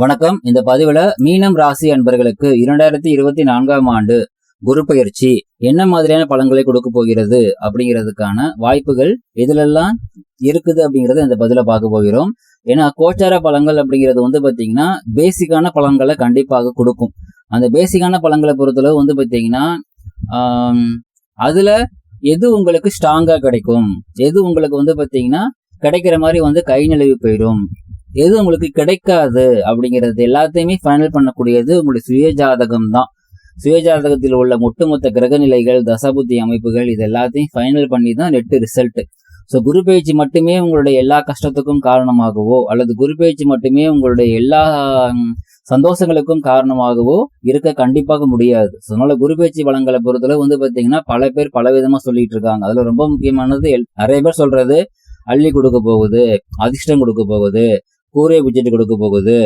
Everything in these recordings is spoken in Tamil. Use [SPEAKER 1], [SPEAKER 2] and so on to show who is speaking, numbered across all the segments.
[SPEAKER 1] வணக்கம். இந்த பதிவுல மீனம் ராசி அன்பர்களுக்கு இரண்டாயிரத்தி இருபத்தி நான்காம் ஆண்டு குரு பயிற்சி என்ன மாதிரியான பலன்களை கொடுக்க போகிறது அப்படிங்கிறதுக்கான வாய்ப்புகள் எதுலெல்லாம் இருக்குது அப்படிங்கறத இந்த பதில பார்க்க போகிறோம். ஏன்னா கோச்சார பழங்கள் அப்படிங்கிறது வந்து பாத்தீங்கன்னா பேசிக்கான பலன்களை கண்டிப்பாக கொடுக்கும். அந்த பேசிக்கான பலன்களை பொறுத்தளவு வந்து பாத்தீங்கன்னா அதுல எது உங்களுக்கு ஸ்ட்ராங்கா கிடைக்கும்? எது உங்களுக்கு வந்து பாத்தீங்கன்னா கிடைக்கிற மாதிரி வந்து கை நிலவி போயிடும்? எது உங்களுக்கு கிடைக்காது அப்படிங்கிறது எல்லாத்தையுமே ஃபைனல் பண்ணக்கூடியது உங்களுடைய சுய ஜாதகம் தான் சுய ஜாதகத்தில் உள்ள ஒட்டுமொத்த கிரக நிலைகள் தசபுத்தி அமைப்புகள் இது எல்லாத்தையும் ஃபைனல் பண்ணி தான் நெட்டு ரிசல்ட் ஸோ குரு பயிற்சி மட்டுமே உங்களுடைய எல்லா கஷ்டத்துக்கும் காரணமாகவோ அல்லது குரு பயிற்சி மட்டுமே உங்களுடைய எல்லா சந்தோஷங்களுக்கும் காரணமாகவோ இருக்க கண்டிப்பாக முடியாது. ஸோ அதனால குரு பயிற்சி பலன்களை பொறுத்தளவு வந்து பார்த்தீங்கன்னா பல பேர் பல விதமா சொல்லிட்டு இருக்காங்க. அதுல ரொம்ப முக்கியமானது எல்- நிறைய பேர் சொல்றது அள்ளி கொடுக்க போகுது அதிர்ஷ்டம் கொடுக்க போகுது கூரை பட்ஜெட் கொடுக்க போகுது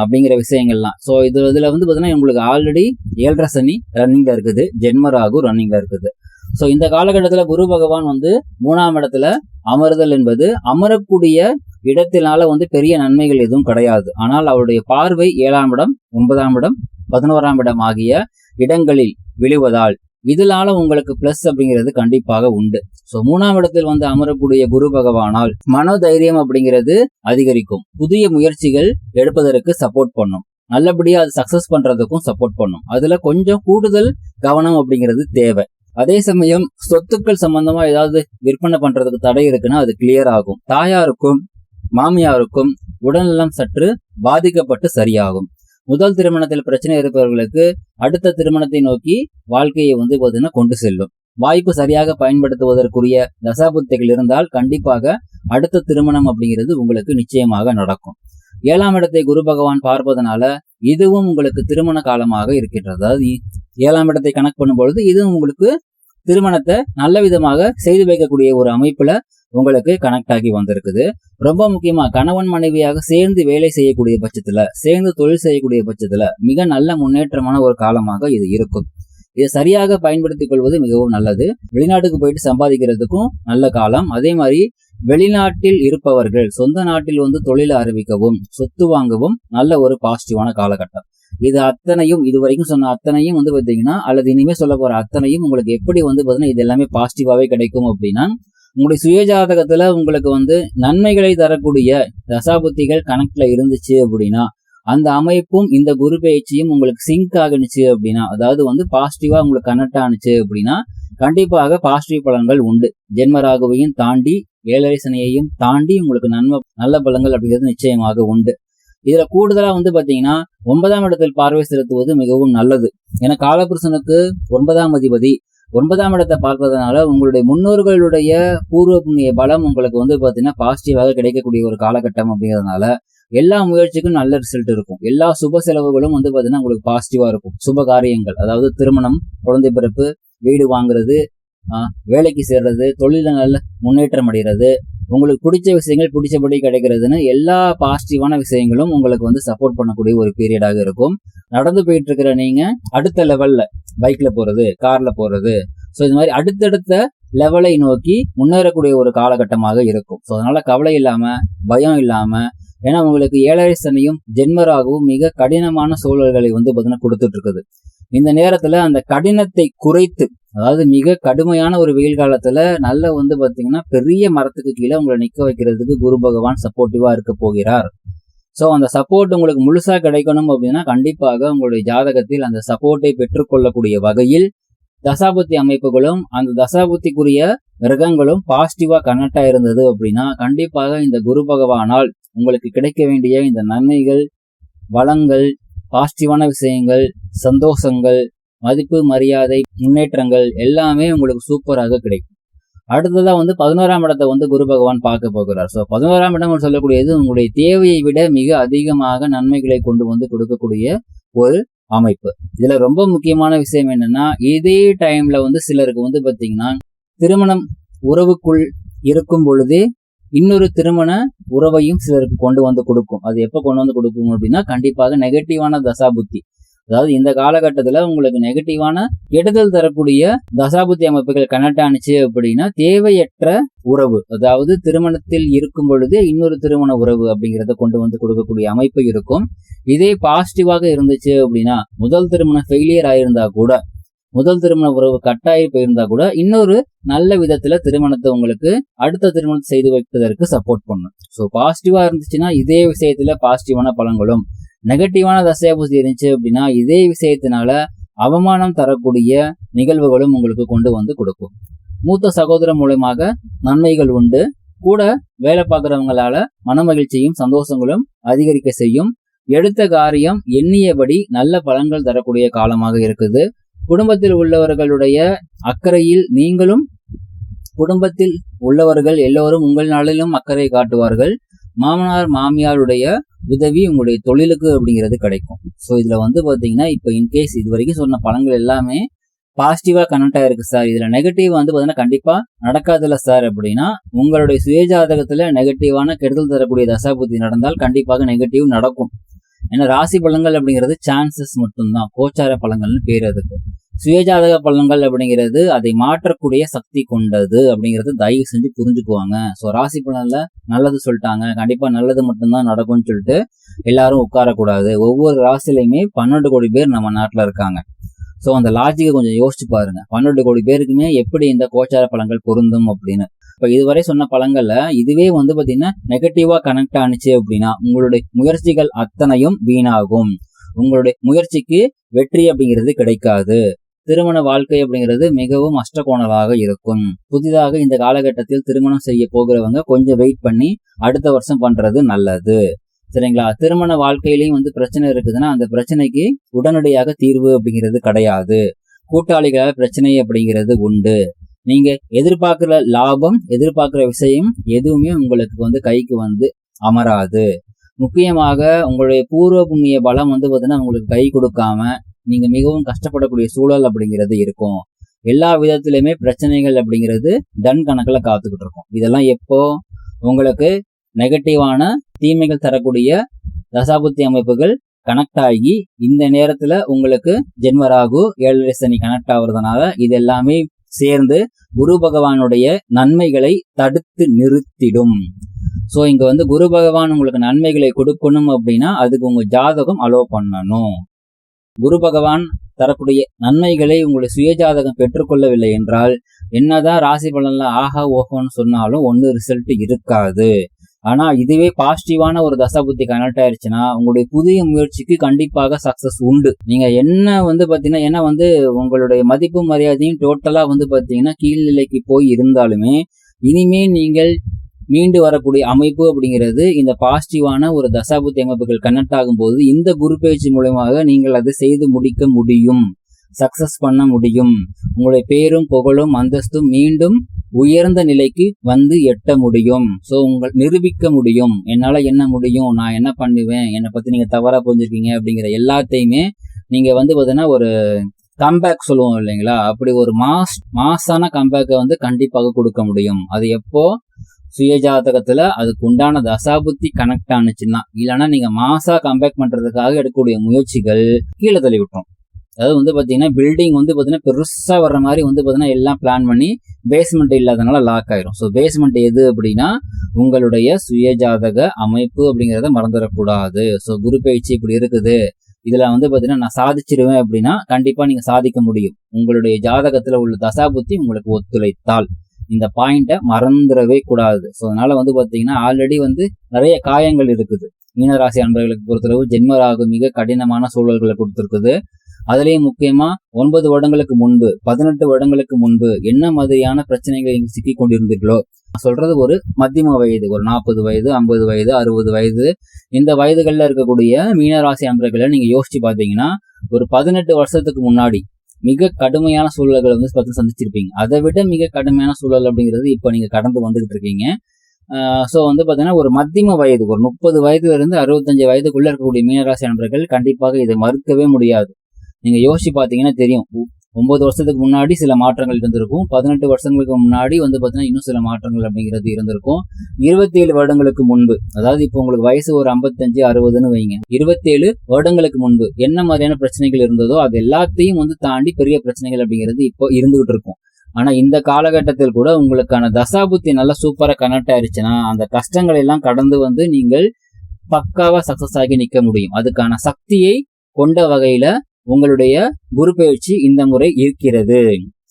[SPEAKER 1] அப்படிங்கிற விஷயங்கள்லாம். ஸோ இது இதுல வந்து பார்த்தீங்கன்னா உங்களுக்கு ஆல்ரெடி ஏழரை சனி ரன்னிங்கில் இருக்குது. ஜென்ம ராகு ரன்னிங்கில் இருக்குது. ஸோ இந்த காலகட்டத்தில் குரு பகவான் வந்து மூணாம் இடத்துல அமர்தல் என்பது அமரக்கூடிய இடத்தினால வந்து பெரிய நன்மைகள் எதுவும் கிடையாது. ஆனால் அவருடைய பார்வை ஏழாம் இடம் ஒன்பதாம் இடம் பதினோராம் இடம் ஆகிய இடங்களில் விழுவதால் இதனால உங்களுக்கு பிளஸ் அப்படிங்கிறது கண்டிப்பாக உண்டு. ஸோ மூணாம் இடத்தில் வந்து அமரக்கூடிய குரு பகவானால் மனோதைரியம் அப்படிங்கிறது அதிகரிக்கும். புதிய முயற்சிகள் எடுப்பதற்கு சப்போர்ட் பண்ணும். நல்லபடியா அது சக்சஸ் பண்றதுக்கும் சப்போர்ட் பண்ணும். அதுல கொஞ்சம் கூடுதல் கவனம் அப்படிங்கிறது தேவை. அதே சமயம் சொத்துக்கள் சம்பந்தமா ஏதாவது விற்பனை பண்றதுக்கு தடை இருக்குன்னா அது கிளியர் ஆகும். தாயாருக்கும் மாமியாருக்கும் உடல்நலம் சற்று பாதிக்கப்பட்டு சரியாகும். முதல் திருமணத்தில் பிரச்சனை இருப்பவர்களுக்கு அடுத்த திருமணத்தை நோக்கி வாழ்க்கையை வந்து பார்த்தீங்கன்னா கொண்டு செல்லும். வாய்ப்பு சரியாக பயன்படுத்துவதற்குரிய தசாபுத்திகள் இருந்தால் கண்டிப்பாக அடுத்த திருமணம் அப்படிங்கிறது உங்களுக்கு நிச்சயமாக நடக்கும். ஏழாம் இடத்தை குரு பகவான் பார்ப்பதனால இதுவும் உங்களுக்கு திருமண காலமாக இருக்கின்றது. அதாவது ஏழாம் இடத்தை கணக்கு பண்ணும்பொழுது இதுவும் உங்களுக்கு திருமணத்தை நல்ல விதமாக செய்து வைக்கக்கூடிய ஒரு அமைப்புல உங்களுக்கு கனெக்ட் ஆகி வந்திருக்குது. ரொம்ப முக்கியமா கணவன் மனைவியாக சேர்ந்து வேலை செய்யக்கூடிய பட்சத்துல சேர்ந்து தொழில் செய்யக்கூடிய பட்சத்துல மிக நல்ல முன்னேற்றமான ஒரு காலமாக இது இருக்கும். இதை சரியாக பயன்படுத்திக் கொள்வது மிகவும் நல்லது. வெளிநாட்டுக்கு போயிட்டு சம்பாதிக்கிறதுக்கும் நல்ல காலம். அதே மாதிரி வெளிநாட்டில் இருப்பவர்கள் சொந்த நாட்டில் வந்து தொழில் ஆரம்பிக்கவும் சொத்து வாங்கவும் நல்ல ஒரு பாசிட்டிவான காலகட்டம். இது அத்தனையும் இது வரைக்கும் சொன்ன அத்தனையும் வந்து பார்த்தீங்கன்னா அல்லது இனிமே சொல்ல போற அத்தனையும் உங்களுக்கு எப்படி வந்து பார்த்தீங்கன்னா இது எல்லாமே பாசிட்டிவாவே கிடைக்கும் அப்படின்னா உங்களுடைய சுயஜாதகத்துல உங்களுக்கு வந்து நன்மைகளை தரக்கூடிய தசாபுத்திகள் கணக்குல இருந்துச்சு அப்படின்னா அந்த அமைப்பும் இந்த குரு பயிற்சியும் உங்களுக்கு சிங்க் ஆகுனுச்சு அப்படின்னா அதாவது வந்து பாசிட்டிவா உங்களுக்கு கனெக்ட் ஆனுச்சு அப்படின்னா கண்டிப்பாக பாசிட்டிவ் பலன்கள் உண்டு. ஜென்மராகுவையும் தாண்டி ஏழரை சனியையும் தாண்டி உங்களுக்கு நன்மை நல்ல பலன்கள் அப்படிங்கிறது நிச்சயமாக உண்டு. இதுல கூடுதலா வந்து பாத்தீங்கன்னா ஒன்பதாம் இடத்தில் பார்வை செலுத்துவது மிகவும் நல்லது. ஏன்னா காலபுருஷனுக்கு ஒன்பதாம் அதிபதி ஒன்பதாம் இடத்தை பார்ப்பதனால உங்களுடைய முன்னோர்களுடைய பூர்வ புண்ணிய பலம் உங்களுக்கு வந்து பார்த்தீங்கன்னா பாசிட்டிவாக கிடைக்கக்கூடிய ஒரு காலகட்டம் அப்படிங்கிறதுனால எல்லா முயற்சிக்கும் நல்ல ரிசல்ட் இருக்கும். எல்லா சுப செலவுகளும் வந்து பார்த்தீங்கன்னா உங்களுக்கு பாசிட்டிவாக இருக்கும். சுப காரியங்கள் அதாவது திருமணம் குழந்தை பிறப்பு வீடு வாங்குறது வேலைக்கு சேர்றது தொழில நல்ல முன்னேற்றம் அடைகிறது உங்களுக்கு பிடிச்ச விஷயங்கள் பிடிச்சபடி கிடைக்கிறதுன்னு எல்லா பாசிட்டிவான விஷயங்களும் உங்களுக்கு வந்து சப்போர்ட் பண்ணக்கூடிய ஒரு பீரியடாக இருக்கும். நடந்து போயிட்டு இருக்கிற நீங்க அடுத்த லெவல்ல பைக்ல போறது கார்ல போறது. ஸோ இது மாதிரி அடுத்தடுத்த லெவலை நோக்கி முன்னேறக்கூடிய ஒரு காலகட்டமாக இருக்கும். ஸோ அதனால கவலை இல்லாம பயம் இல்லாம ஏன்னா உங்களுக்கு ஏழரை சனியும் ஜென்மராகவும் மிக கடினமான சூழல்களை வந்து பார்த்தீங்கன்னா கொடுத்துட்டு இருக்குது இந்த நேரத்துல அந்த கடினத்தை குறைத்து அதாவது மிக கடுமையான ஒரு வெயில் காலத்துல நல்ல வந்து பாத்தீங்கன்னா பெரிய மரத்துக்கு கீழே உங்களை நிக்க வைக்கிறதுக்கு குரு பகவான் சப்போர்ட்டிவா இருக்க போகிறார். ஸோ அந்த சப்போர்ட் உங்களுக்கு முழுசாக கிடைக்கணும் அப்படின்னா கண்டிப்பாக உங்களுடைய ஜாதகத்தில் அந்த சப்போர்ட்டை பெற்றுக்கொள்ளக்கூடிய வகையில் தசாபுத்தி அமைப்புகளும் அந்த தசாபுத்திக்குரிய கிரகங்களும் பாசிட்டிவாக கனெக்டா இருந்தது அப்படின்னா கண்டிப்பாக இந்த குரு பகவானால் உங்களுக்கு கிடைக்க வேண்டிய இந்த நன்மைகள் வளங்கள் பாசிட்டிவான விஷயங்கள் சந்தோஷங்கள் மதிப்பு மரியாதை முன்னேற்றங்கள் எல்லாமே உங்களுக்கு சூப்பராக கிடைக்கும். அடுத்ததாக வந்து பதினோராம் இடத்தை வந்து குரு பகவான் பார்க்க போகிறார். ஸோ பதினோராம் இடம் சொல்லக்கூடியது உங்களுடைய தேவையை விட மிக அதிகமாக நன்மைகளை கொண்டு வந்து கொடுக்கக்கூடிய ஒரு அமைப்பு. இதுல ரொம்ப முக்கியமான விஷயம் என்னன்னா இதே டைம்ல வந்து சிலருக்கு வந்து பார்த்தீங்கன்னா திருமணம் உறவுக்குள் இருக்கும் பொழுது இன்னொரு திருமண உறவையும் சிலருக்கு கொண்டு வந்து கொடுக்கும். அது எப்போ கொண்டு வந்து கொடுக்கும் அப்படின்னா கண்டிப்பாக நெகட்டிவான தசாபுத்தி அதாவது இந்த காலகட்டத்துல உங்களுக்கு நெகட்டிவான கெடுதல் தரக்கூடிய தசாபுத்தி அமைப்புகள் கனெக்ட் ஆனிச்சு அப்படின்னா தேவையற்ற உறவு அதாவது திருமணத்தில் இருக்கும் பொழுது இன்னொரு திருமண உறவு அப்படிங்கிறத கொண்டு வந்து கொடுக்கக்கூடிய அமைப்பு இருக்கும். இதே பாசிட்டிவாக இருந்துச்சு அப்படின்னா முதல் திருமணம் ஃபெயிலியர் ஆயிருந்தா கூட முதல் திருமண உறவு கட்டாயி போயிருந்தா கூட இன்னொரு நல்ல விதத்துல திருமணத்தை உங்களுக்கு அடுத்த திருமணத்தை செய்து வைப்பதற்கு சப்போர்ட் பண்ணும். ஸோ பாசிட்டிவா இருந்துச்சுன்னா இதே விஷயத்துல பாசிட்டிவான பலன்களும் நெகட்டிவான தசையாபூசி இருந்துச்சு அப்படின்னா இதே விஷயத்தினால அவமானம் தரக்கூடிய நிகழ்வுகளும் உங்களுக்கு கொண்டு வந்து கொடுக்கும். மூத்த சகோதரன் மூலமாக நன்மைகள் உண்டு. கூட வேலை பார்க்குறவங்களால மனமகிழ்ச்சியும் சந்தோஷங்களும் அதிகரிக்க செய்யும். எடுத்த காரியம் எண்ணியபடி நல்ல பலன்கள் தரக்கூடிய காலமாக இருக்குது. குடும்பத்தில் உள்ளவர்களுடைய அக்கறையில் நீங்களும் குடும்பத்தில் உள்ளவர்கள் எல்லோரும் உங்கள் நாளிலும் அக்கறை காட்டுவார்கள். மாமனார் மாமியாருடைய உதவி உங்களுடைய தொழிலுக்கு அப்படிங்கிறது கிடைக்கும். ஸோ இதுல வந்து பாத்தீங்கன்னா இப்போ இன்கேஸ் இது வரைக்கும் சொன்ன பழங்கள் எல்லாமே பாசிட்டிவாக கனெக்ட் ஆயிருக்கு சார் இதுல நெகட்டிவ் வந்து பாத்தீங்கன்னா கண்டிப்பா நடக்காதுல்ல சார் அப்படின்னா உங்களுடைய சுயஜாதகத்தில் நெகட்டிவான கெடுதல் தரக்கூடிய தசாபுத்தி நடந்தால் கண்டிப்பாக நெகட்டிவ் நடக்கும். ஏன்னா ராசி பழங்கள் அப்படிங்கிறது சான்சஸ் மட்டும்தான். கோச்சார பழங்கள்னு பேர் அதுக்கு. சுயஜாதக பலன்கள் அப்படிங்கிறது அதை மாற்றக்கூடிய சக்தி கொண்டது அப்படிங்கிறது தயவு செஞ்சு புரிஞ்சுக்குவாங்க. ஸோ ராசி பலன்ல நல்லது சொல்லிட்டாங்க. கண்டிப்பா நல்லது மட்டும்தான் நடக்கும்னு சொல்லிட்டு எல்லாரும் உட்காரக்கூடாது. ஒவ்வொரு ராசிலையுமே பன்னெண்டு கோடி பேர் நம்ம நாட்டில் இருக்காங்க. ஸோ அந்த லாஜிக்கை கொஞ்சம் யோசிச்சு பாருங்க. பன்னெண்டு கோடி பேருக்குமே எப்படி இந்த கோச்சார பழங்கள் பொருந்தும் அப்படின்னு. இப்போ இதுவரை சொன்ன பழங்கள்ல இதுவே வந்து பாத்தீங்கன்னா நெகட்டிவாக கனெக்ட் ஆனிச்சு அப்படின்னா உங்களுடைய முயற்சிகள் அத்தனையும் வீணாகும். உங்களுடைய முயற்சிக்கு வெற்றி அப்படிங்கிறது கிடைக்காது. திருமண வாழ்க்கை அப்படிங்கிறது மிகவும் அஷ்டகோணலாக இருக்கும். புதிதாக இந்த காலகட்டத்தில் திருமணம் செய்ய போகிறவங்க கொஞ்சம் வெயிட் பண்ணி அடுத்த வருஷம் பண்றது நல்லது. சரிங்களா? திருமண வாழ்க்கையிலையும் வந்து பிரச்சனை இருக்குதுன்னா அந்த பிரச்சனைக்கு உடனடியாக தீர்வு அப்படிங்கிறது கிடையாது. கூட்டாளிகளால் பிரச்சனை அப்படிங்கிறது உண்டு. நீங்க எதிர்பார்க்கிற லாபம் எதிர்பார்க்கிற விஷயம் எதுவுமே உங்களுக்கு வந்து கைக்கு வந்து அமராது. முக்கியமாக உங்களுடைய பூர்வ புண்ணிய பலம் வந்து பார்த்தீங்கன்னா உங்களுக்கு கை கொடுக்காம நீங்க மிகவும் கஷ்டப்படக்கூடிய சூழல் அப்படிங்கிறது இருக்கும். எல்லா விதத்திலுமே பிரச்சனைகள் அப்படிங்கிறது டன் கணக்கில் காத்துக்கிட்டு இருக்கும். இதெல்லாம் எப்போ உங்களுக்கு நெகட்டிவான தீமைகள் தரக்கூடிய தசாபுத்தி அமைப்புகள் கனெக்ட் ஆகி இந்த நேரத்துல உங்களுக்கு ஜென்மராகு ஏழரை சனி கனெக்ட் ஆகுறதுனால இது எல்லாமே சேர்ந்து குரு பகவானுடைய நன்மைகளை தடுத்து நிறுத்திடும். ஸோ இங்க வந்து குரு பகவான் உங்களுக்கு நன்மைகளை கொடுக்கணும் அப்படின்னா அதுக்கு உங்க ஜாதகம் அலோ பண்ணணும். குரு பகவான் தரக்கூடிய நன்மைகளை உங்களுடைய சுயஜாதகம் பெற்றுக்கொள்ளவில்லை என்றால் என்னதான் ராசி பலன்ல ஆஹா ஓஹோன்னு சொன்னாலும் ஒன்றும் ரிசல்ட் இருக்காது. ஆனா இதுவே பாசிட்டிவான ஒரு தசாபுத்தி கனெக்ட் ஆயிருச்சுன்னா உங்களுடைய புதிய முயற்சிக்கு கண்டிப்பாக சக்சஸ் உண்டு. நீங்க என்ன வந்து பாத்தீங்கன்னா ஏன்னா வந்து உங்களுடைய மதிப்பு மரியாதையும் டோட்டலா வந்து பாத்தீங்கன்னா கீழ்நிலைக்கு போய் இருந்தாலுமே இனிமே நீங்கள் மீண்டு வரக்கூடிய அமைப்பு அப்படிங்கிறது இந்த பாசிட்டிவான ஒரு தசாபுத்தி அமைப்புகள் கனெக்ட் ஆகும்போது இந்த குரு பயிற்சி மூலயமாக நீங்கள் அதை செய்து முடிக்க முடியும். சக்சஸ் பண்ண முடியும். உங்களுடைய பேரும் புகழும் அந்தஸ்தும் மீண்டும் உயர்ந்த நிலைக்கு வந்து எட்ட முடியும். ஸோ உங்கள் நிரூபிக்க முடியும். என்னால் என்ன முடியும்? நான் என்ன பண்ணுவேன்? என்னை பற்றி நீங்கள் தவறாக புரிஞ்சுருக்கீங்க அப்படிங்கிற எல்லாத்தையுமே நீங்கள் வந்து பார்த்தீங்கன்னா ஒரு கம்பேக் சொல்லுவோம் இல்லைங்களா? அப்படி ஒரு மாஸ் மாஸான கம்பேக்கை வந்து கண்டிப்பாக கொடுக்க முடியும். அது எப்போ? சுயஜாதகத்துல அதுக்கு உண்டான தசாபுத்தி கனெக்ட் ஆனுச்சுன்னா இல்லைன்னா நீங்க மாசா கம்பேக் பண்றதுக்காக எடுக்கக்கூடிய முயற்சிகள் கீழே தள்ளி விட்டுரும் அதாவது வந்து பார்த்தீங்கன்னா பில்டிங் வந்து பார்த்தீங்கன்னா பெருசாக வர்ற மாதிரி வந்து பார்த்தீங்கன்னா எல்லாம் பிளான் பண்ணி பேஸ்மெண்ட் இல்லாதனால லாக் ஆயிரும். ஸோ பேஸ்மெண்ட் எது அப்படின்னா உங்களுடைய சுயஜாதக அமைப்பு அப்படிங்கிறத மறந்துடக்கூடாது. ஸோ குரு பயிற்சி இப்படி இருக்குது. இதுல வந்து பாத்தீங்கன்னா நான் சாதிச்சிருவேன் அப்படின்னா கண்டிப்பா நீங்க சாதிக்க முடியும். உங்களுடைய ஜாதகத்துல உள்ள தசாபுத்தி உங்களுக்கு ஒத்துழைத்தால். இந்த பாயிண்ட்டை மறந்துடவே கூடாது. ஸோ அதனால வந்து பார்த்தீங்கன்னா ஆல்ரெடி வந்து நிறைய காயங்கள் இருக்குது. மீனராசி அன்பர்களுக்கு பொறுத்தளவு ஜென்மராகு மிக கடினமான சூழல்களை கொடுத்துருக்குது. அதுலேயும் முக்கியமாக ஒன்பது வருடங்களுக்கு முன்பு பதினெட்டு வருடங்களுக்கு முன்பு என்ன மாதிரியான பிரச்சனைகளை சிக்கி கொண்டிருந்தீர்களோ சொல்றது ஒரு மத்தியம வயது ஒரு நாற்பது வயது ஐம்பது வயது அறுபது வயது இந்த வயதுகளில் இருக்கக்கூடிய மீனராசி அன்பர்களை நீங்கள் யோசிச்சு பார்த்தீங்கன்னா ஒரு பதினெட்டு வருஷத்துக்கு முன்னாடி மிக கடுமையான சூழல்களை வந்து பார்த்து சந்திச்சிருப்பீங்க. அதை விட மிக கடுமையான சூழல் அப்படிங்கிறது இப்போ நீங்க கடந்து வந்துகிட்டு இருக்கீங்க. ஸோ வந்து பார்த்தீங்கன்னா ஒரு மத்தியம வயது ஒரு முப்பது வயதுல இருந்து அறுபத்தஞ்சு வயதுக்குள்ள இருக்கக்கூடிய மீனராசி நண்பர்கள் கண்டிப்பாக இதை மறுக்கவே முடியாது. நீங்க யோசிச்சு பார்த்தீங்கன்னா தெரியும். ஒன்பது வருஷத்துக்கு முன்னாடி சில மாற்றங்கள் இருந்திருக்கும். பதினெட்டு வருஷங்களுக்கு முன்னாடி வந்து பார்த்தீங்கன்னா இன்னும் சில மாற்றங்கள் அப்படிங்கிறது இருந்திருக்கும். இருபத்தேழு வருடங்களுக்கு முன்பு அதாவது இப்போ உங்களுக்கு வயசு ஒரு ஐம்பத்தஞ்சு அறுபதுன்னு வைங்க. இருபத்தேழு வருடங்களுக்கு முன்பு என்ன மாதிரியான பிரச்சனைகள் இருந்ததோ அது எல்லாத்தையும் வந்து தாண்டி பெரிய பிரச்சனைகள் அப்படிங்கிறது இப்போ இருந்துகிட்டு இருக்கும். ஆனா இந்த காலகட்டத்தில் கூட உங்களுக்கான தசாபுத்தி நல்லா சூப்பரா கனெக்ட் ஆயிருச்சுன்னா அந்த கஷ்டங்களை எல்லாம் கடந்து வந்து நீங்கள் பக்காவா சக்சஸ் ஆகி நிக்க முடியும். அதுக்கான சக்தியை கொண்ட வகையில உங்களுடைய குரு பயிற்சி இந்த முறை இருக்கிறது.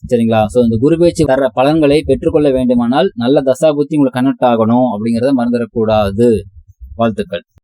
[SPEAKER 1] சரிங்களா? சோ இந்த குரு பயிற்சி வர்ற பலன்களை பெற்றுக்கொள்ள வேண்டுமானால் நல்ல தசா புத்தி உங்களுக்கு கனெக்ட் ஆகணும் அப்படிங்கறத மறந்துடக்கூடாது. வாழ்த்துக்கள்.